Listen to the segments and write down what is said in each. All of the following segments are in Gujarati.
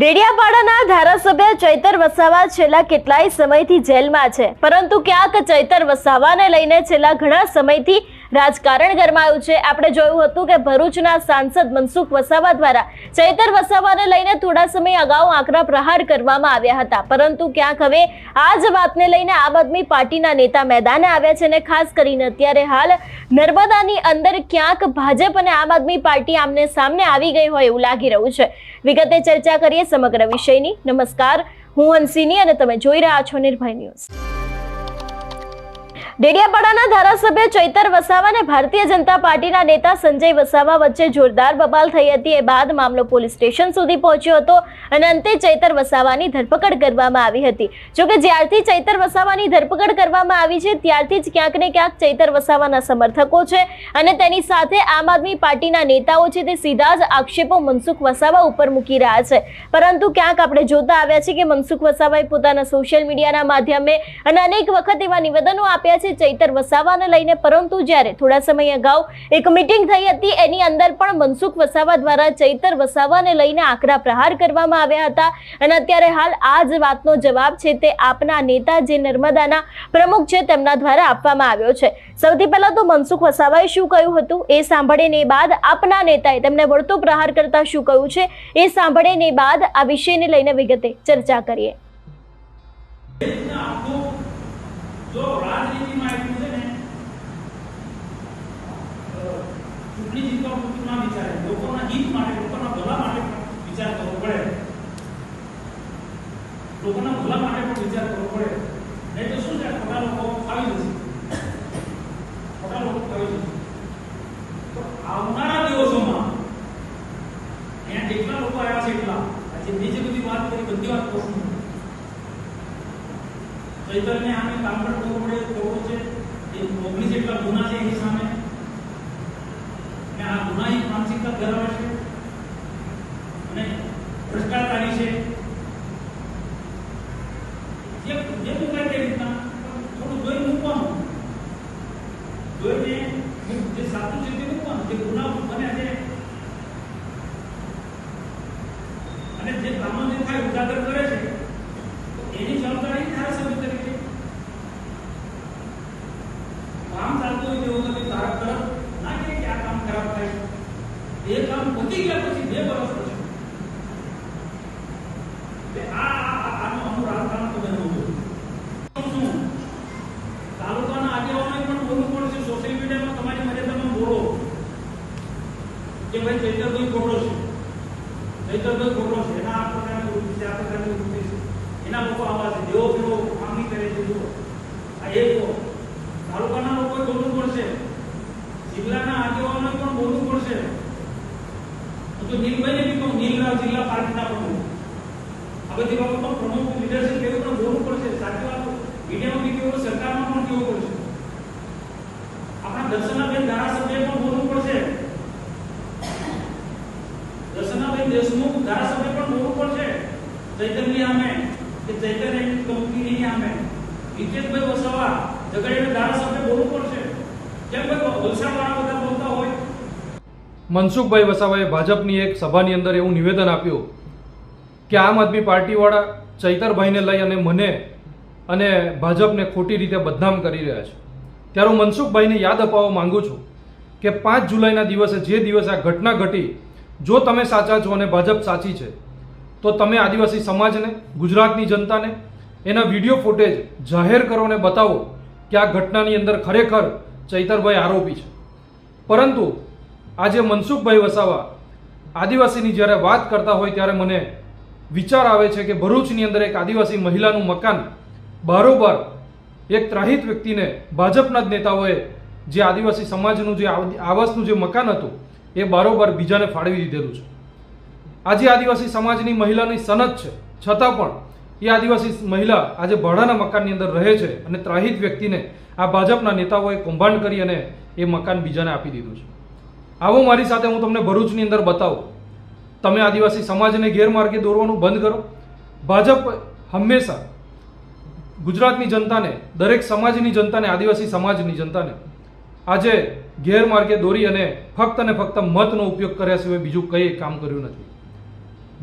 ડેડિયાપાડાના ધારાસભ્ય ચૈતર વસાવા છેલ્લા કેટલાય સમયથી જેલમાં છે. પરંતુ ક્યાંક ચૈતર વસાવાને લઈને છેલ્લા ઘણા સમયથી રાજકારણ ગરમાયું છે. આપણે જોયું હતું કે ભરૂચના સાંસદ મનસુખ વસાવા દ્વારા ચૈતર વસાવાને લઈને થોડા સમય અગાઉ આકરા પ્રહાર કરવામાં આવ્યા હતા. પરંતુ ક્યાંક હવે આ જ વાતને લઈને આમ આદમી પાર્ટીના નેતા મેદાને આવ્યા છે અને ખાસ કરીને અત્યારે હાલ નર્મદાની અંદર ક્યાંક ભાજપ અને આમ આદમી પાર્ટી આમને સામને આવી ગઈ હોય એવું લાગી રહ્યું છે. વિગતે ચર્ચા કરીએ સમગ્ર વિષયની. નમસ્કાર. હું હંસિની અને તમે જોઈ રહ્યા છો નિર્ભય ન્યૂઝ. ડેડિયાપાડાના ધારાસભ્ય ચૈતર વસાવા અને ભારતીય જનતા પાર્ટીના નેતા સંજય વસાવા વચ્ચે જોરદાર બબાલ થઈ હતી. એ બાદ મામલો પોલીસ સ્ટેશન સુધી પહોંચ્યો હતો અને અંતે ચૈતર વસાવાની ધરપકડ કરવામાં આવી હતી. જોકે જ્યારથી ચૈતર વસાવાની ધરપકડ કરવામાં આવી છે, ત્યારથી જ ક્યાંક ને ક્યાંક ચૈતર વસાવાના સમર્થકો છે અને તેની સાથે આમ આદમી પાર્ટીના નેતાઓ છે તે સીધા જ આક્ષેપો મનસુખ વસાવા ઉપર મૂકી રહ્યા છે. પરંતુ ક્યાંક આપણે જોતા આવ્યા છીએ કે મનસુખ વસાવાએ પોતાના સોશિયલ મીડિયાના માધ્યમે અને અનેક વખત એવા નિવેદનો આપ્યા છે ચૈતર વસાવાને લઈને. પરંતુ જ્યારે થોડા સમય અગાઉ એક મિટિંગ થઈ હતી, એની અંદર પણ મનસુખ વસાવા દ્વારા ચૈતર વસાવાને લઈને આકરા પ્રહાર કરવામાં આવ્યા હતા. અને અત્યારે હાલ આ જ વાતનો જવાબ છે તે આપના નેતા જે નર્મદાના પ્રમુખ છે, તેમના દ્વારા આપવામાં આવ્યો છે. સૌથી પહેલા તો મનસુખ વસાવાએ શું કહ્યું હતું? એ સાંભળીને બાદ આપના નેતાએ તેમને વળતો પ્રહાર કરતા શું કહ્યું છે? એ સાંભળીને બાદ આ વિષયને લઈને વિગતે ચર્ચા કરીએ આપણું જો રાજનીતિમાં એટલું છે ને અ, ચૂંટણી જીતવા પૂરતું ના વિચારે લોકોના હિત માટે લોકોના ભલા માટે પણ વિચાર કરવો પડે લોકોના ભલા માટે પણ લોકો આવ્યા છે એટલા આજે મેં બધી વાત કરી બધી વાત કહું ચૈતન્ય આને કામ કરવું પડે કરવું છે એ ઓગણીસ જેટલા ગુના છે એની સામે ને આ ગુનાહિત માનસિકતા ધરાવે છે અને ભ્રષ્ટાચારી છે જે જે મુકાય તે રીતના થોડું જોઈ મૂકવાનું જોઈને જે સાચું છે તે મૂકવાનું જે ગુના બને છે અને જે કામો જે થાય ઉજાગર કરે છે તો એની જવાબદારી ધારાસભ્ય તરીકે કામ ચાલતું હોય તેવું નથી તારા તરફ ના કે કે આ કામ ખરાબ થાય છે એ કામ પતી ગયા પછી બે વર્ષ તાલુકાના આગેવાનોએ પણ બોલવું પડશે. સોશિયલ મીડિયામાં તમારી બોલો. કે ભાઈ ચૈતરભાઈ ખોટો છે. છે. એના આ છે, આ પ્રકારની છે. એના લોકો આવા છે. દેવો પેલો માંગણી કરે છે, જુઓ. બોલવું પડશે. જિલ્લાના આગેવાનોએ પણ બોલવું પડશે. તો નીલભાઈને બી કહું જિલ્લા પાર્ટીના પ્રમુખ આ બધી બાબતો પ્રમુખ લીડરશિપ એવું પણ બોલવું પડશે. સાચી વાત મીડિયામાં બી કેવું સરકારમાં પણ કેવું પડશે. આપણા દર્શનાબેન ધારાસભ્ય પણ બોલવું પડશે. દર્શનાબેન દેશમુખ ધારાસભ્ય પણ બોલવું પડશે. ચૈતન્ય આમે કે ચૈતન્ય કંપનીની આમે. વિજેતભાઈ વસાવા ઝઘડિયાના ધારાસભ્ય બોલવું પડશે. કેમ ભાઈ વલસાડવાળા બધા બોલતા હોય મનસુખભાઈ વસાવાએ ભાજપની એક સભાની અંદર એવું નિવેદન આપ્યું કે આમ આદમી પાર્ટીવાળા ચૈતરભાઈને લઈ અને મને અને ભાજપને ખોટી રીતે બદનામ કરી રહ્યા છે. ત્યારે હું મનસુખભાઈને યાદ અપાવવા માંગુ છું કે પાંચ જુલાઈના દિવસે જે દિવસે આ ઘટના ઘટી, જો તમે સાચા છો અને ભાજપ સાચી છે, તો તમે આદિવાસી સમાજને, ગુજરાતની જનતાને એના વીડિયો ફૂટેજ જાહેર કરો અને બતાવો કે આ ઘટનાની અંદર ખરેખર ચૈતરભાઈ આરોપી છે. પરંતુ આજે મનસુખભાઈ વસાવા આદિવાસીની જ્યારે વાત કરતા હોય ત્યારે મને વિચાર આવે છે કે ભરૂચની અંદર એક આદિવાસી મહિલાનું મકાન બારોબાર એક ત્રાહિત વ્યક્તિને ભાજપના જ નેતાઓએ જે આદિવાસી સમાજનું જે આવાસનું જે મકાન હતું, એ બારોબાર બીજાને ફાળવી દીધેલું છે. આજે આદિવાસી સમાજની મહિલાની સનદ છે. છતાં પણ એ આદિવાસી મહિલા આજે ભાડાના મકાનની અંદર રહે છે અને ત્રાહિત વ્યક્તિને આ ભાજપના નેતાઓએ કૌભાંડ કરી અને એ મકાન બીજાને આપી દીધું છે. આવો મારી સાથે હું તમને ભરૂચની અંદર બતાવું. તમે આદિવાસી સમાજને ગેરમાર્ગે દોરવાનું બંધ કરો. ભાજપ હંમેશા ગુજરાતની જનતાને, દરેક સમાજની જનતાને, આદિવાસી સમાજની જનતાને આજે ગેરમાર્ગે દોરી અને ફક્ત અને ફક્ત મતનો ઉપયોગ કર્યા સિવાય બીજું કંઈ કામ કર્યું નથી.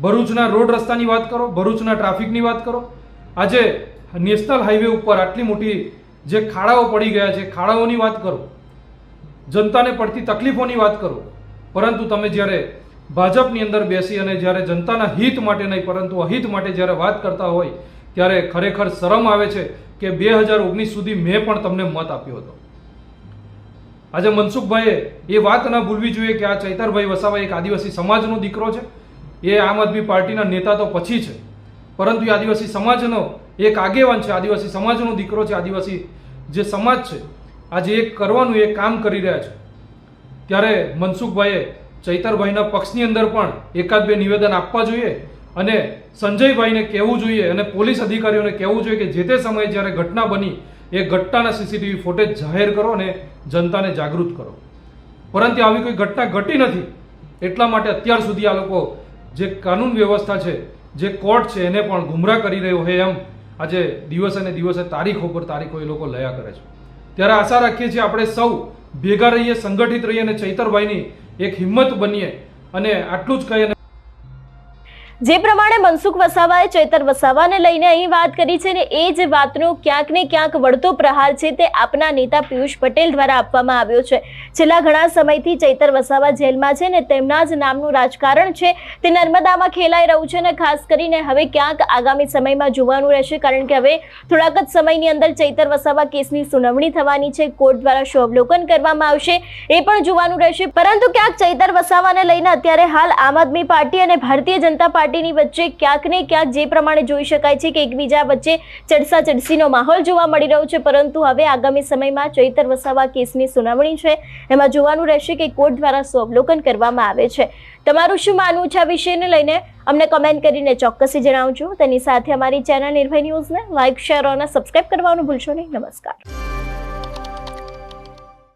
ભરૂચના રોડ રસ્તાની વાત કરો, ભરૂચના ટ્રાફિકની વાત કરો. આજે નેશનલ હાઈવે ઉપર આટલી મોટી જે ખાડાઓ પડી ગયા છે, ખાડાઓની વાત કરો. જનતાને પડતી તકલીફોની વાત કરો. પરંતુ તમે જ્યારે ભાજપની અંદર બેસી અને જ્યારે જનતાના હિત માટે નહીં, પરંતુ અહિત માટે જ્યારે વાત કરતા હોય, ત્યારે ખરેખર શરમ આવે છે કે બે હજાર ઓગણીસ સુધી મેં પણ તમને મત આપ્યો હતો. આજે મનસુખભાઈએ એ વાત ના ભૂલવી જોઈએ કે આ ચૈતરભાઈ વસાવા એક આદિવાસી સમાજનો દીકરો છે. એ આમ આદમી પાર્ટીના નેતા તો પછી છે. પરંતુ એ આદિવાસી સમાજનો એક આગેવાન છે, આદિવાસી સમાજનો દીકરો છે, આદિવાસી જે સમાજ છે આજે એક કરવાનું એ કામ કરી રહ્યા છે. ત્યારે મનસુખભાઈએ ચૈતરભાઈના પક્ષની અંદર પણ એકાદ બે નિવેદન આપવા જોઈએ અને સંજયભાઈને કહેવું જોઈએ અને પોલીસ અધિકારીઓને કહેવું જોઈએ કે જે તે સમયે જ્યારે ઘટના બની, એ ઘટનાના સીસીટીવી ફૂટેજ જાહેર કરો અને જનતાને જાગૃત કરો. પરંતુ આવી કોઈ ઘટના ઘટી નથી, એટલા માટે અત્યાર સુધી આ લોકો જે કાનૂન વ્યવસ્થા છે, જે કોર્ટ છે, એને પણ ગુમરાહ કરી રહ્યો છે એમ આજે દિવસે ને દિવસે તારીખો પર તારીખો એ લોકો લયા કરે છે. ત્યારે આશા રાખીએ છીએ આપણે સૌ ભેગા રહીએ, સંગઠિત રહીએ અને ચૈતરભાઈની એક હિંમત બનીએ અને આટલું જ કહીએ જે પ્રમાણે મનસુખ વસાવાએ, ચૈતર વસાવાને લઈને અહીં વાત કરી છે ને એ જ વાતનો ક્યાંક ને ક્યાંક વળતો પ્રહાર છે તે આપના નેતા પિયુષ પટેલ દ્વારા આપવામાં આવ્યો છે. છેલ્લા ઘણા સમયથી ચૈતર વસાવા જેલમાં છે ને તેમના જ નામનું રાજકારણ છે. તે નર્મદામાં ખેલાઈ રહ્યું છે અને ખાસ કરીને હવે ક્યાંક આગામી સમયમાં જોવાનું રહેશે કારણ કે હવે થોડાક જ સમયની અંદર ચૈતર વસાવા કેસની સુનાવણી થવાની છે. કોર્ટ દ્વારા શું અવલોકન કરવામાં આવશે, એ પણ જોવાનું રહેશે. પરંતુ ક્યાંક ચૈતર વસાવાને લઈને અત્યારે હાલ આમ આદમી પાર્ટી અને ભારતીય જનતા પાર્ટીની વચ્ચે ક્યાંક ને ક્યાંક જે પ્રમાણે જોઈ શકાય છે કે એકબીજા વચ્ચે ચડસા ચડસીનો માહોલ જોવા મળી રહ્યો છે, પરંતુ હવે આગામી સમયમાં ચૈતર વસાવા કેસની સુનાવણી છે. એમાં જોવાનું રહેશે કે કોર્ટ દ્વારા શું અવલોકન કરવામાં આવે છે. તમારું શું માનવું છે આ વિષયને લઈને? અમને કમેન્ટ કરીને ચોક્કસી જણાવજો. તેની સાથે અમારી ચેનલ નિર્ભય ન્યૂઝને લાઇક શેર અને સબસ્ક્રાઇબ કરવાનું ભૂલશો નહીં. નમસ્કાર.